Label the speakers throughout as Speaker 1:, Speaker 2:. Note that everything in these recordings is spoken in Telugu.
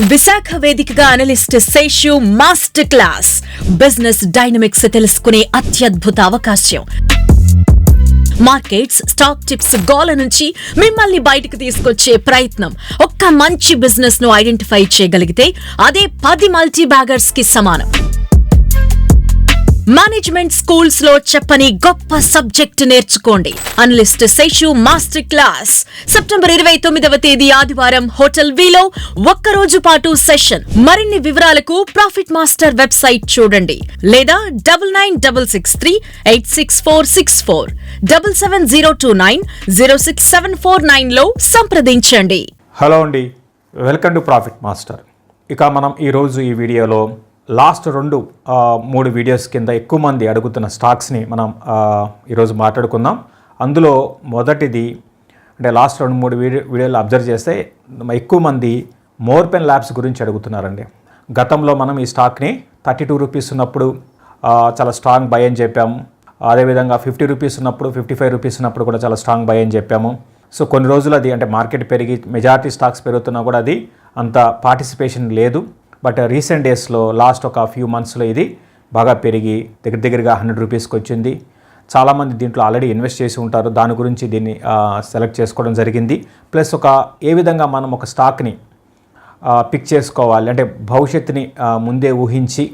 Speaker 1: విశాఖ వేదికగా analyst Seshu master class business dynamics తెలుసుకునే అత్యద్భుత అవకాశం. మార్కెట్స్ స్టాక్ టిప్స్ గోల నుంచి మిమ్మల్ని బయటకు తీసుకొచ్చే ప్రయత్నం. ఒక్క మంచి బిజినెస్ను ఐడెంటిఫై చేయగలిగితే అదే పది మల్టీ బ్యాగర్స్కి సమానం. మేనేజ్మెంట్ స్కూల్స్లో చెప్పని గొప్ప సబ్జెక్ట్ నేర్చుకోండి. Analyst Seshu master class September ఇరవై తొమ్మిదవ తేదీ ఆదివారం హోటల్ వీలో ఒక్క రోజు పాటు సెషన్ మరిన్ని వివరాలకు ప్రాఫిట్ మాస్టర్ వెబ్సైట్ చూడండి. లేదా double nine double six three eight six four six four. Double seven zero two nine zero six seven four నైన్లో సంప్రదించండి.
Speaker 2: హలో అండి. వెల్కమ్ టు ప్రాఫిట్ మాస్టర్ ఇక మనం ఈరోజు ఈ వీడియోలో లాస్ట్ రెండు మూడు వీడియోస్ కింద ఎక్కువ మంది అడుగుతున్న స్టాక్స్ని మనం ఈరోజు మాట్లాడుకుందాం. అందులో మొదటిది అంటే లాస్ట్ రెండు మూడు వీడియో వీడియోలు అబ్జర్వ్ చేస్తే ఎక్కువ మంది మోర్ పెన్ ల్యాబ్స్ గురించి అడుగుతున్నారండి. గతంలో మనం ఈ స్టాక్ని థర్టీ టూ రూపీస్ ఉన్నప్పుడు చాలా స్ట్రాంగ్ బై అని చెప్పాం. అదేవిధంగా ఫిఫ్టీ రూపీస్ ఉన్నప్పుడు ఫిఫ్టీ ఫైవ్ రూపీస్ ఉన్నప్పుడు కూడా చాలా స్ట్రాంగ్ బై అని చెప్పాము. సో కొన్ని రోజులు అది అంటే మార్కెట్ పెరిగి మెజారిటీ స్టాక్స్ పెరుగుతున్నా కూడా అది అంత పార్టిసిపేషన్ లేదు. బట్ రీసెంట్ డేస్లో లాస్ట్ ఒక ఫ్యూ మంత్స్లో ఇది బాగా పెరిగి దగ్గర దగ్గరగా హండ్రెడ్ రూపీస్కి వచ్చింది. చాలామంది దీంట్లో ఆల్రెడీ ఇన్వెస్ట్ చేసి ఉంటారు. దాని గురించి దీన్ని సెలెక్ట్ చేసుకోవడం జరిగింది. ప్లస్ ఒక ఏ విధంగా మనం ఒక స్టాక్ని పిక్ చేసుకోవాలి అంటే భవిష్యత్తుని ముందే ఊహించి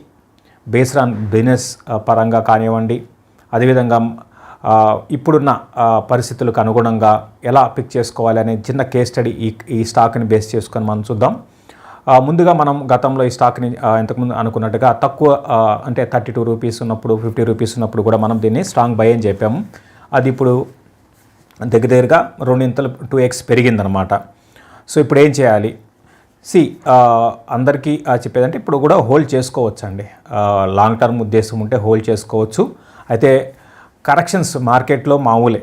Speaker 2: బేస్డ్ ఆన్ బిజినెస్ పరంగా కానివ్వండి అదేవిధంగా ఇప్పుడున్న పరిస్థితులకు అనుగుణంగా ఎలా పిక్ చేసుకోవాలి అనే చిన్న కేస్ స్టడీ ఈ ఈ స్టాక్ని బేస్ చేసుకొని మనం చూద్దాం. ముందుగా మనం గతంలో ఈ స్టాక్ని ఇంతకుముందు అనుకున్నట్టుగా తక్కువ అంటే థర్టీ టూ రూపీస్ ఉన్నప్పుడు ఫిఫ్టీ రూపీస్ ఉన్నప్పుడు కూడా మనం దీన్ని స్ట్రాంగ్ బై అని చెప్పాము. అది ఇప్పుడు దగ్గర దగ్గరగా రెండింతలు టూ ఎక్స్ పెరిగిందనమాట సో ఇప్పుడు ఏం చేయాలి? సి అందరికీ చెప్పేదంటే ఇప్పుడు కూడా హోల్డ్ చేసుకోవచ్చు అండి లాంగ్ టర్మ్ ఉద్దేశం ఉంటే హోల్డ్ చేసుకోవచ్చు. అయితే కరెక్షన్స్ మార్కెట్లో మామూలే.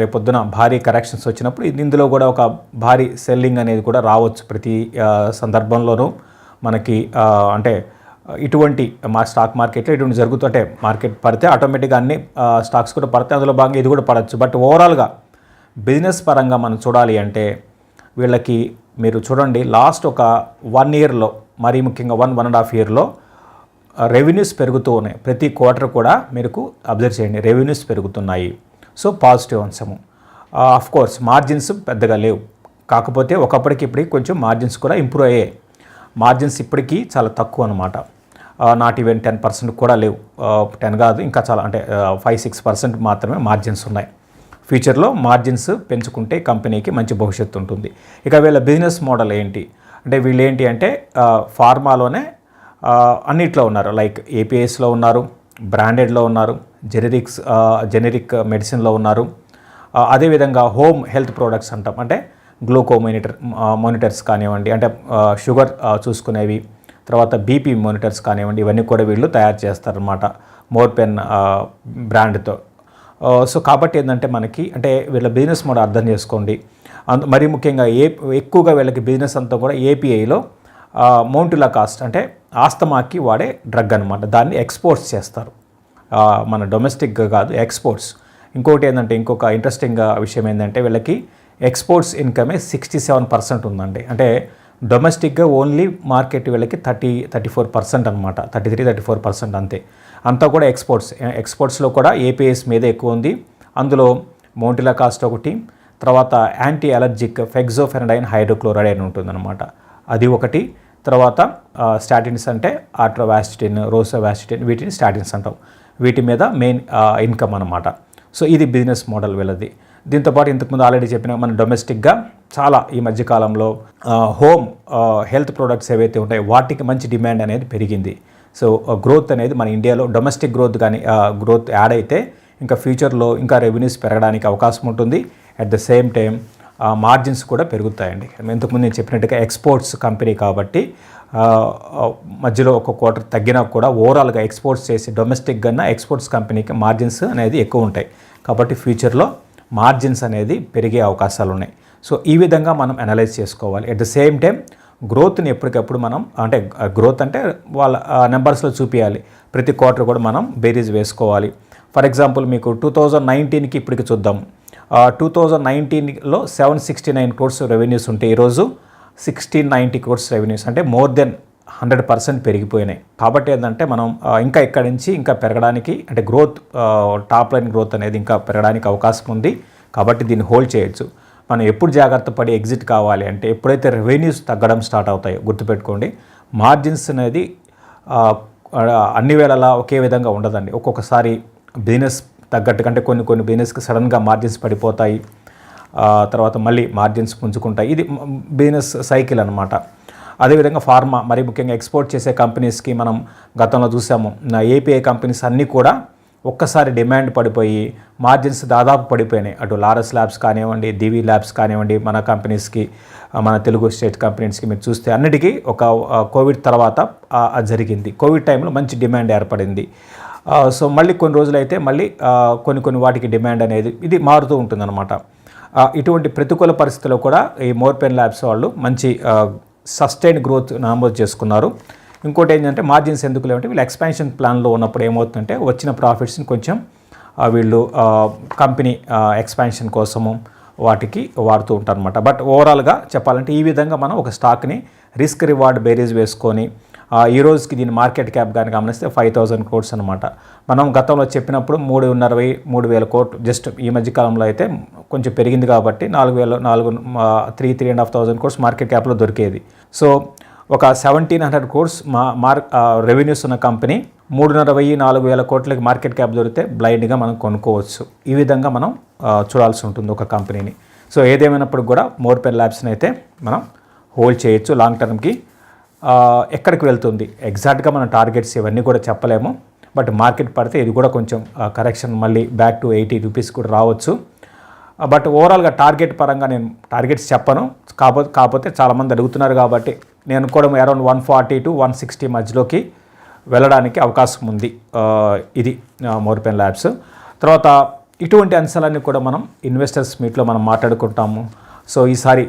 Speaker 2: రేపొద్దున భారీ కరెక్షన్స్ వచ్చినప్పుడు ఇందులో కూడా ఒక భారీ సెల్లింగ్ అనేది కూడా రావచ్చు ప్రతి సందర్భంలోనూ. మనకి అంటే ఇటువంటి మా స్టాక్ మార్కెట్లో ఇటువంటి జరుగుతుంటే మార్కెట్ పడితే ఆటోమేటిక్గా అన్ని స్టాక్స్ కూడా పడితే అందులో భాగంగా ఇది కూడా పడవచ్చు బట్ ఓవరాల్గా బిజినెస్ పరంగా మనం చూడాలి అంటే వీళ్ళకి మీరు చూడండి లాస్ట్ ఒక వన్ ఇయర్లో మరీ ముఖ్యంగా వన్ వన్ అండ్ హాఫ్ ఇయర్లో రెవెన్యూస్ పెరుగుతూ ఉన్నాయి. ప్రతి క్వార్టర్ కూడా మీకు అబ్జర్వ్ చేయండి. రెవెన్యూస్ పెరుగుతున్నాయి. సో పాజిటివ్ అంశము. ఆఫ్ కోర్స్ మార్జిన్స్ పెద్దగా లేవు. కాకపోతే ఒకప్పటికి ఇప్పటికి కొంచెం మార్జిన్స్ కూడా ఇంప్రూవ్ అయ్యాయి. మార్జిన్స్ ఇప్పటికీ చాలా తక్కువ అనమాట నాట్ ఈవెన్ టెన్ పర్సెంట్ కూడా లేవు. టెన్ కాదు ఇంకా చాలా అంటే ఫైవ్ సిక్స్ పర్సెంట్ మాత్రమే మార్జిన్స్ ఉన్నాయి. ఫ్యూచర్లో మార్జిన్స్ పెంచుకుంటే కంపెనీకి మంచి భవిష్యత్తు ఉంటుంది. ఇక వీళ్ళ బిజినెస్ మోడల్ ఏంటి? అంటే వీళ్ళు ఏంటి అంటే ఫార్మాలోనే అన్నిట్లో ఉన్నారు. లైక్ ఏపీఎస్లో ఉన్నారు బ్రాండెడ్లో ఉన్నారు జెనరిక్స్ జెనరిక్ మెడిసిన్లో ఉన్నారు. అదేవిధంగా హోమ్ హెల్త్ ప్రోడక్ట్స్ అంటాం. అంటే గ్లూకో మానిటర్ మానిటర్స్ కానివ్వండి అంటే షుగర్ చూసుకునేవి తర్వాత బీపీ మానిటర్స్ కానివ్వండి ఇవన్నీ కూడా వీళ్ళు తయారు చేస్తారనమాట మోర్ పెన్ బ్రాండ్తో సో కాబట్టి ఏంటంటే మనకి అంటే వీళ్ళ బిజినెస్ మోడల్ అర్థం చేసుకోండి. అందు మరి ముఖ్యంగా ఏ ఎక్కువగా వీళ్ళకి బిజినెస్ అంతా కూడా ఏపీఐలో మౌంటులా కాస్ట్ అంటే ఆస్తమాకి వాడే డ్రగ్ అనమాట దాన్ని ఎక్స్పోర్ట్స్ చేస్తారు. మన డొమెస్టిక్గా కాదు ఎక్స్పోర్ట్స్. ఇంకోటి ఏంటంటే ఇంకొక ఇంట్రెస్టింగ్ విషయం ఏంటంటే వీళ్ళకి ఎక్స్పోర్ట్స్ ఇన్కమే సిక్స్టీ సెవెన్ పర్సెంట్ ఉందండి. అంటే డొమెస్టిక్గా ఓన్లీ మార్కెట్ వీళ్ళకి థర్టీ థర్టీ ఫోర్ పర్సెంట్ అనమాట thirty three thirty four percent అంతే. అంతా కూడా ఎక్స్పోర్ట్స్. ఎక్స్పోర్ట్స్లో కూడా ఏపీఎస్ మీద ఎక్కువ ఉంది. అందులో మౌంటిలా కాస్ట్ ఒకటి తర్వాత యాంటీ అలర్జిక్ ఫెగ్జోఫెనడైన్ హైడ్రోక్లోరైడ్ అని ఉంటుందన్నమాట. అది ఒకటి. తర్వాత స్టాటిన్స్ అంటే ఆట్రోవాస్టిన్ రోసోవాస్టిన్ వీటిని స్టాటిన్స్ అంటాం. వీటి మీద మెయిన్ ఇన్కమ్ అనమాట సో ఇది బిజినెస్ మోడల్ వీళ్ళది. దీంతోపాటు ఇంతకుముందు ఆల్రెడీ చెప్పిన మన డొమెస్టిక్గా చాలా ఈ మధ్యకాలంలో హోమ్ హెల్త్ ప్రొడక్ట్స్ ఏవైతే ఉంటాయో వాటికి మంచి డిమాండ్ అనేది పెరిగింది. సో గ్రోత్ అనేది మన ఇండియాలో డొమెస్టిక్ గ్రోత్ కానీ గ్రోత్ యాడ్ అయితే ఇంకా ఫ్యూచర్లో ఇంకా రెవెన్యూస్ పెరగడానికి అవకాశం ఉంటుంది. At the same time margins కూడా పెరుగుతాయండి. ఇంతకుముందు నేను చెప్పినట్టుగా ఎక్స్పోర్ట్స్ కంపెనీ కాబట్టి మధ్యలో ఒక క్వార్టర్ తగ్గినా కూడా ఓవరాల్గా ఎక్స్పోర్ట్స్ చేసి డొమెస్టిక్ కన్నా ఎక్స్పోర్ట్స్ కంపెనీకి మార్జిన్స్ అనేది ఎక్కువ ఉంటాయి. కాబట్టి ఫ్యూచర్లో మార్జిన్స్ అనేది పెరిగే అవకాశాలు ఉన్నాయి. సో ఈ విధంగా మనం అనలైజ్ చేసుకోవాలి. అట్ ద సేమ్ టైం గ్రోత్ని ఎప్పటికప్పుడు మనం అంటే గ్రోత్ అంటే వాళ్ళ నెంబర్స్లో చూపించాలి ప్రతి క్వార్టర్ కూడా మనం బేరీజ్ వేసుకోవాలి. ఫర్ ఎగ్జాంపుల్ మీకు టూ థౌజండ్ నైన్టీన్కి ఇప్పటికి చూద్దాం. టూ థౌజండ్ నైన్టీన్లో seven sixty nine crores revenues ఉంటే ఈరోజు సిక్స్టీన్ నైంటీ క్రోర్స్ రెవెన్యూస్ అంటే మోర్ దెన్ హండ్రెడ్ పర్సెంట్ పెరిగిపోయినాయి. కాబట్టి ఏంటంటే మనం ఇంకా ఇక్కడి నుంచి ఇంకా పెరగడానికి అంటే గ్రోత్ టాప్ లైన్ గ్రోత్ అనేది ఇంకా పెరగడానికి అవకాశం ఉంది. కాబట్టి దీన్ని హోల్డ్ చేయొచ్చు. మనం ఎప్పుడు జాగ్రత్త పడి ఎగ్జిట్ కావాలి అంటే ఎప్పుడైతే రెవెన్యూస్ తగ్గడం స్టార్ట్ అవుతాయో గుర్తుపెట్టుకోండి. మార్జిన్స్ అనేది అన్ని వేళలా ఒకే విధంగా ఉండదండి. ఒక్కొక్కసారి బిజినెస్ తగ్గట్టు కంటే కొన్ని కొన్ని బిజినెస్కి సడన్గా మార్జిన్స్ పడిపోతాయి. తర్వాత మళ్ళీ మార్జిన్స్ పుంజుకుంటాయి. ఇది బిజినెస్ సైకిల్ అనమాట అదేవిధంగా ఫార్మా మరి ముఖ్యంగా ఎక్స్పోర్ట్ చేసే కంపెనీస్కి మనం గతంలో చూసాము ఏపీఐ కంపెనీస్ అన్నీ కూడా ఒక్కసారి డిమాండ్ పడిపోయి మార్జిన్స్ దాదాపు పడిపోయినాయి. అటు లారస్ ల్యాబ్స్ కానివ్వండి దివి ల్యాబ్స్ కానివ్వండి మన కంపెనీస్కి. మన తెలుగు స్టేట్ కంపెనీస్కి మీరు చూస్తే అన్నిటికీ ఒక కోవిడ్ తర్వాత జరిగింది. కోవిడ్ టైంలో మంచి డిమాండ్ ఏర్పడింది. సో మళ్ళీ కొన్ని రోజులైతే మళ్ళీ కొన్ని కొన్ని వాటికి డిమాండ్ అనేది ఇది మారుతూ ఉంటుందన్నమాట. ఇటువంటి ప్రతికూల పరిస్థితుల్లో కూడా ఈ మోర్పెన్ ల్యాబ్స్ వాళ్ళు మంచి సస్టైన్ గ్రోత్ నమోదు చేసుకున్నారు. ఇంకోటి ఏంటంటే మార్జిన్స్ ఎందుకు లేవంటే వీళ్ళు ఎక్స్పాన్షన్ ప్లాన్లో ఉన్నప్పుడు ఏమవుతుందంటే వచ్చిన ప్రాఫిట్స్ని కొంచెం వీళ్ళు కంపెనీ ఎక్స్పాన్షన్ కోసము వాటికి వాడుతూ ఉంటారు అనమాట బట్ ఓవరాల్గా చెప్పాలంటే ఈ విధంగా మనం ఒక స్టాక్ని రిస్క్ రివార్డ్ బేరీస్ వేసుకొని ఈ రోజుకి దీని మార్కెట్ క్యాప్ కానీ గమనిస్తే ఫైవ్ థౌసండ్ క్రోడ్స్ అనమాట మనం గతంలో చెప్పినప్పుడు మూడున్నర వెయ్యి మూడు వేల కోట్లు జస్ట్ ఈ మధ్య కాలంలో అయితే కొంచెం పెరిగింది కాబట్టి నాలుగు వేల నాలుగు three three and half thousand crores market క్యాప్లో దొరికేది. సో ఒక సెవెంటీన్ హండ్రెడ్ కోర్స్ మా మార్ రెవెన్యూస్ ఉన్న కంపెనీ మూడున్నర వెయ్యి నాలుగు వేల కోట్లకి మార్కెట్ క్యాప్ దొరికితే బ్లైండ్గా మనం కొనుక్కోవచ్చు. ఈ విధంగా మనం చూడాల్సి ఉంటుంది ఒక కంపెనీని. సో ఏదేమైనప్పుడు కూడా మోర్పెన్ ల్యాబ్స్ని అయితే మనం హోల్డ్ చేయొచ్చు. లాంగ్ టర్మ్కి ఎక్కడికి వెళ్తుంది? ఎగ్జాక్ట్గా మన టార్గెట్స్ ఇవన్నీ కూడా చెప్పలేము. బట్ మార్కెట్ పడితే ఇది కూడా కొంచెం కరెక్షన్ మళ్ళీ బ్యాక్ టు ఎయిటీ రూపీస్ కూడా రావచ్చు. బట్ ఓవరాల్గా టార్గెట్ పరంగా నేను టార్గెట్స్ చెప్పను. కాకపోతే కాకపోతే చాలామంది అడుగుతున్నారు కాబట్టి నేను కూడా around one forty to one sixty మధ్యలోకి వెళ్ళడానికి అవకాశం ఉంది. ఇది మోర్పెన్ ల్యాబ్స్. తర్వాత ఇటువంటి అంశాలన్నీ కూడా మనం ఇన్వెస్టర్స్ మీట్లో మనం మాట్లాడుకుంటాము. సో ఈసారి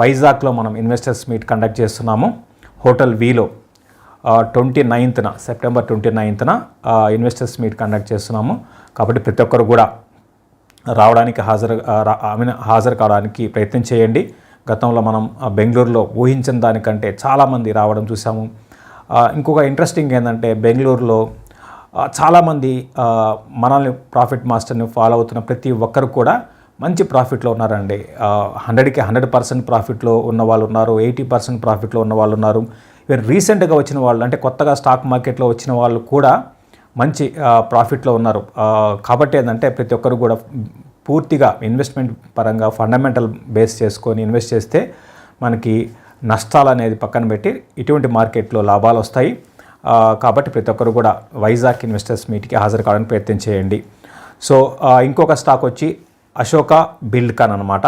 Speaker 2: వైజాగ్లో మనం ఇన్వెస్టర్స్ మీట్ కండక్ట్ చేస్తున్నాము. హోటల్ వీలో ట్వంటీ నైన్త్న సెప్టెంబర్ ట్వంటీ నైన్త్న ఇన్వెస్టర్స్ మీట్ కండక్ట్ చేస్తున్నాము. కాబట్టి ప్రతి ఒక్కరు కూడా రావడానికి హాజరు ఐ మీన్ హాజరు కావడానికి ప్రయత్నం చేయండి. గతంలో మనం బెంగళూరులో ఊహించిన దానికంటే చాలామంది రావడం చూసాము. ఇంకొక ఇంట్రెస్టింగ్ ఏంటంటే బెంగళూరులో చాలామంది మనల్ని ప్రాఫిట్ మాస్టర్ని ఫాలో అవుతున్న ప్రతి ఒక్కరు కూడా మంచి ప్రాఫిట్లో ఉన్నారండి. హండ్రెడ్కి హండ్రెడ్ పర్సెంట్ ప్రాఫిట్లో ఉన్న వాళ్ళు ఉన్నారు ఎయిటీ పర్సెంట్ ప్రాఫిట్లో ఉన్న వాళ్ళు ఉన్నారు. ఈవెన్ రీసెంట్గా వచ్చిన వాళ్ళు అంటే కొత్తగా స్టాక్ మార్కెట్లో వచ్చిన వాళ్ళు కూడా మంచి ప్రాఫిట్లో ఉన్నారు. కాబట్టి ఏంటంటే ప్రతి ఒక్కరు కూడా పూర్తిగా ఇన్వెస్ట్మెంట్ పరంగా ఫండమెంటల్ బేస్ చేసుకొని ఇన్వెస్ట్ చేస్తే మనకి నష్టాలు అనేది పక్కన పెట్టి ఇటువంటి మార్కెట్లో లాభాలు వస్తాయి కాబట్టి ప్రతి ఒక్కరు కూడా వైజాగ్ ఇన్వెస్టర్స్ మీట్కి హాజరు కావడానికి ప్రయత్నం చేయండి. సో ఇంకొక స్టాక్ వచ్చి అశోక బిల్డ్కాన్ అనమాట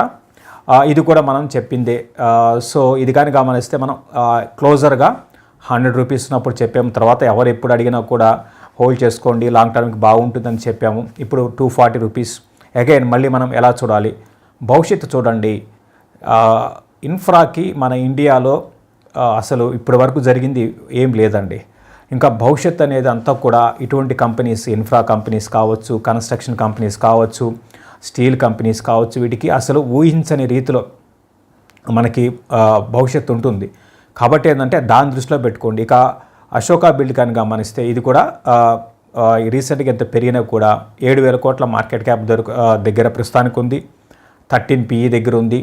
Speaker 2: ఇది కూడా మనం చెప్పిందే. సో ఇది కానీ గమనిస్తే మనం క్లోజర్గా హండ్రెడ్ రూపీస్ ఉన్నప్పుడు చెప్పాము. తర్వాత ఎవరు ఎప్పుడు అడిగినా కూడా హోల్డ్ చేసుకోండి లాంగ్ టర్మ్కి బాగుంటుందని చెప్పాము. ఇప్పుడు టూ ఫార్టీ రూపీస్. అగైన్ మళ్ళీ మనం ఎలా చూడాలి? భవిష్యత్తు చూడండి. ఇన్ఫ్రాకి మన ఇండియాలో అసలు ఇప్పటి వరకు జరిగింది ఏం లేదండి. ఇంకా భవిష్యత్ అనేది అంతా కూడా ఇటువంటి కంపెనీస్ ఇన్ఫ్రా కంపెనీస్ కావచ్చు కన్స్ట్రక్షన్ కంపెనీస్ కావచ్చు స్టీల్ కంపెనీస్ కావచ్చు వీటికి అసలు ఊహించని రీతిలో మనకి భవిష్యత్తు ఉంటుంది. కాబట్టి ఏంటంటే దాని దృష్టిలో పెట్టుకోండి. ఇక అశోక బిల్డ్ కానీ గమనిస్తే ఇది కూడా రీసెంట్గా ఎంత పెరిగినా కూడా ఏడు వేల కోట్ల మార్కెట్ క్యాప్ దొరకు దగ్గర ప్రస్తుతానికి ఉంది. థర్టీన్ పిఈ దగ్గర ఉంది.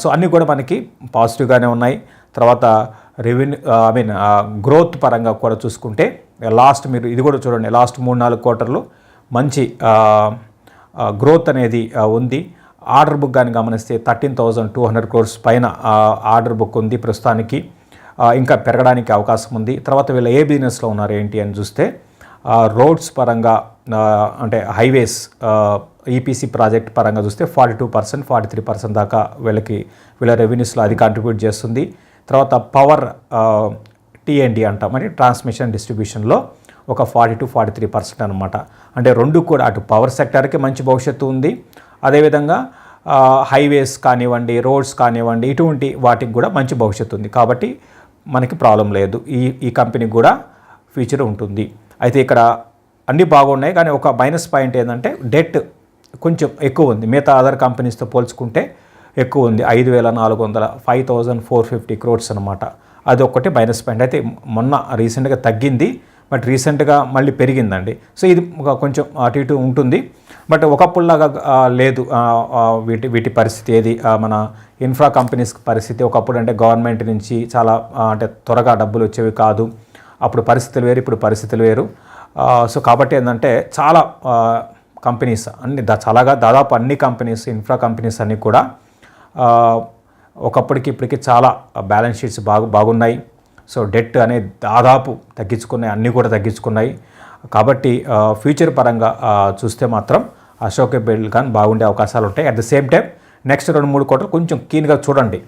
Speaker 2: సో అన్నీ కూడా మనకి పాజిటివ్గానే ఉన్నాయి. తర్వాత రెవెన్యూ ఐ మీన్ గ్రోత్ పరంగా కూడా చూసుకుంటే uh, లాస్ట్ మీరు ఇది కూడా చూడండి లాస్ట్ మూడు నాలుగు క్వార్టర్లు మంచి uh, uh, గ్రోత్ అనేది ఉంది. ఆర్డర్ బుక్ కానీ గమనిస్తే thirteen thousand two hundred crores పైన ఆర్డర్ బుక్ ఉంది ప్రస్తుతానికి. ఇంకా పెరగడానికి అవకాశం ఉంది. తర్వాత వీళ్ళు ఏ బిజినెస్లో ఉన్నారు ఏంటి అని చూస్తే రోడ్స్ పరంగా అంటే హైవేస్ ఈపీసీ ప్రాజెక్ట్ పరంగా చూస్తే forty two percent forty three percent దాకా వీళ్ళకి వీళ్ళ రెవెన్యూస్లో అది కాంట్రిబ్యూట్ చేస్తుంది. తర్వాత పవర్ టీఎన్డి అంటాం. అంటే ట్రాన్స్మిషన్ డిస్ట్రిబ్యూషన్లో ఒక forty to forty three percent అనమాట అంటే రెండు కూడా అటు పవర్ సెక్టర్కి మంచి భవిష్యత్తు ఉంది. అదేవిధంగా హైవేస్ కానివ్వండి రోడ్స్ కానివ్వండి ఇటువంటి వాటికి కూడా మంచి భవిష్యత్తు ఉంది. కాబట్టి మనకి ప్రాబ్లం లేదు. ఈ ఈ కంపెనీకి కూడా ఫ్యూచర్ ఉంటుంది. అయితే ఇక్కడ అన్నీ బాగున్నాయి. కానీ ఒక మైనస్ పాయింట్ ఏంటంటే డెట్ కొంచెం ఎక్కువ ఉంది. మిగతా అదర్ కంపెనీస్తో పోల్చుకుంటే ఎక్కువ ఉంది ఐదు వేల నాలుగు వందల five thousand four fifty crores అనమాట అది ఒకటి మైనస్ పాయింట్ అయితే మొన్న రీసెంట్గా తగ్గింది బట్ రీసెంట్గా మళ్ళీ పెరిగిందండి. సో ఇది కొంచెం అటు ఇటు ఉంటుంది. బట్ ఒకప్పుడులాగా లేదు. వీటి వీటి పరిస్థితి ఏది? మన ఇన్ఫ్రా కంపెనీస్ పరిస్థితి ఒకప్పుడు అంటే గవర్నమెంట్ నుంచి చాలా అంటే త్వరగా డబ్బులు వచ్చేవి కాదు. అప్పుడు పరిస్థితులు వేరు ఇప్పుడు పరిస్థితులు వేరు. సో కాబట్టి ఏంటంటే చాలా కంపెనీస్ అన్ని దా- చాలాగా దాదాపు అన్ని కంపెనీస్ ఇన్ఫ్రా కంపెనీస్ అన్నీ కూడా ఒకప్పటికి ఇప్పటికి చాలా బ్యాలెన్స్ షీట్స్ బాగు బాగున్నాయి. సో డెట్ అనే దాదాపు తగ్గించుకున్నాయి అన్నీ కూడా తగ్గించుకున్నాయి. కాబట్టి ఫ్యూచర్ పరంగా చూస్తే మాత్రం అశోక్ బిల్డ్ బాగుండే అవకాశాలు ఉంటాయి. At the same time next రెండు మూడు కోట్లు కొంచెం కీన్గా చూడండి.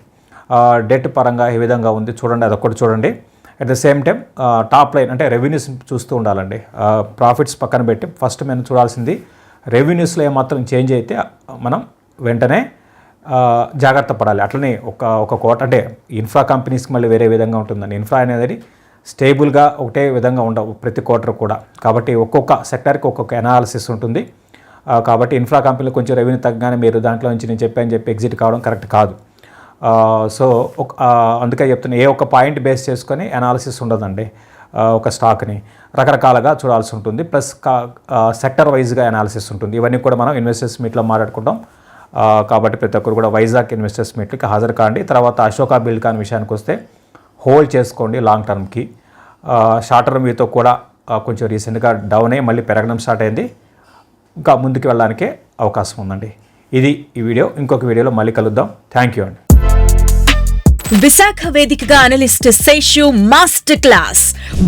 Speaker 2: డెట్ పరంగా ఏ విధంగా ఉంది చూడండి అదొకటి చూడండి. At the same time top line అంటే రెవెన్యూస్ చూస్తూ ఉండాలండి. ప్రాఫిట్స్ పక్కన పెట్టి ఫస్ట్ మనం చూడాల్సింది. రెవెన్యూస్లో ఏమాత్రం చేంజ్ అయితే మనం వెంటనే జాగ్రత్త పడాలి. అట్లనే ఒక ఒక కోట అంటే ఇన్ఫ్రా కంపెనీస్కి మళ్ళీ వేరే విధంగా ఉంటుందండి. ఇన్ఫ్రా అనేది స్టేబుల్గా ఒకటే విధంగా ఉండవు ప్రతి క్వార్టర్ కూడా. కాబట్టి ఒక్కొక్క సెక్టర్కి ఒక్కొక్క ఎనాలిసిస్ ఉంటుంది. కాబట్టి ఇన్ఫ్రా కంపెనీలు కొంచెం రెవెన్యూ తగ్గగానే మీరు దాంట్లో నుంచి నేను చెప్పాను చెప్పి ఎగ్జిట్ కావడం కరెక్ట్ కాదు. సో ఒక అందుకే చెప్తున్నా ఏ ఒక్క పాయింట్ బేస్ చేసుకొని అనాలిసిస్ ఉండదండి. ఒక స్టాక్ని రకరకాలుగా చూడాల్సి ఉంటుంది. ప్లస్ సెక్టర్ వైజ్గా అనాలిసిస్ ఉంటుంది. ఇవన్నీ కూడా మనం ఇన్వెస్టర్స్ మీట్లో మాట్లాడుకుంటాం. కాబట్టి ప్రతి ఒక్కరు కూడా వైజాగ్ ఇన్వెస్టర్స్ మీట్కి హాజరు కాండి తర్వాత అశోక బిల్ కాన్ విషయానికి వస్తే హోల్డ్ చేసుకోండి లాంగ్ టర్మ్కి షార్ట్ టర్మ్ మీతో కూడా కొంచెం రీసెంట్గా డౌన్ అయ్యి మళ్ళీ పెరగడం స్టార్ట్ అయింది. ఇంకా ముందుకు వెళ్ళడానికే అవకాశం ఉందండి. ఇది ఈ వీడియో. ఇంకొక వీడియోలో మళ్ళీ కలుద్దాం. థ్యాంక్ యూ అండి.
Speaker 1: విశాఖ వేదికగా analyst Seshu master class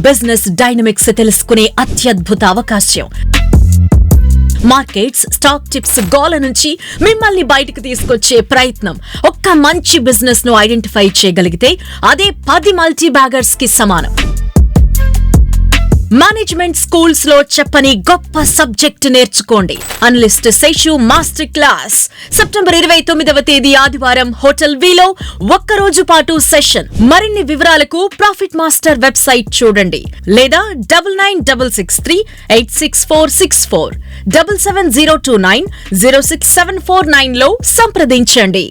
Speaker 1: business dynamics తెలుసుకునే అత్యద్భుత అవకాశం. మార్కెట్స్ స్టాక్ టిప్స్ గోల నుంచి మిమ్మల్ని బయటకు తీసుకొచ్చే ప్రయత్నం. ఒక్క మంచి బిజినెస్ను ఐడెంటిఫై చేయగలిగితే అదే పది మల్టీ బ్యాగర్స్కి సమానం. మేనేజ్మెంట్ స్కూల్స్లో చెప్పని గొప్ప సబ్జెక్ట్ నేర్చుకోండి. Analyst Seshu master class September ఇరవై తొమ్మిదవ తేదీ ఆదివారం హోటల్ వీలో ఒక్క రోజు పాటు సెషన్ మరిన్ని వివరాలకు ప్రాఫిట్ మాస్టర్ వెబ్సైట్ చూడండి. లేదా double nine double six three eight six four six four double seven zero two nine zero six seven four నైన్లో సంప్రదించండి.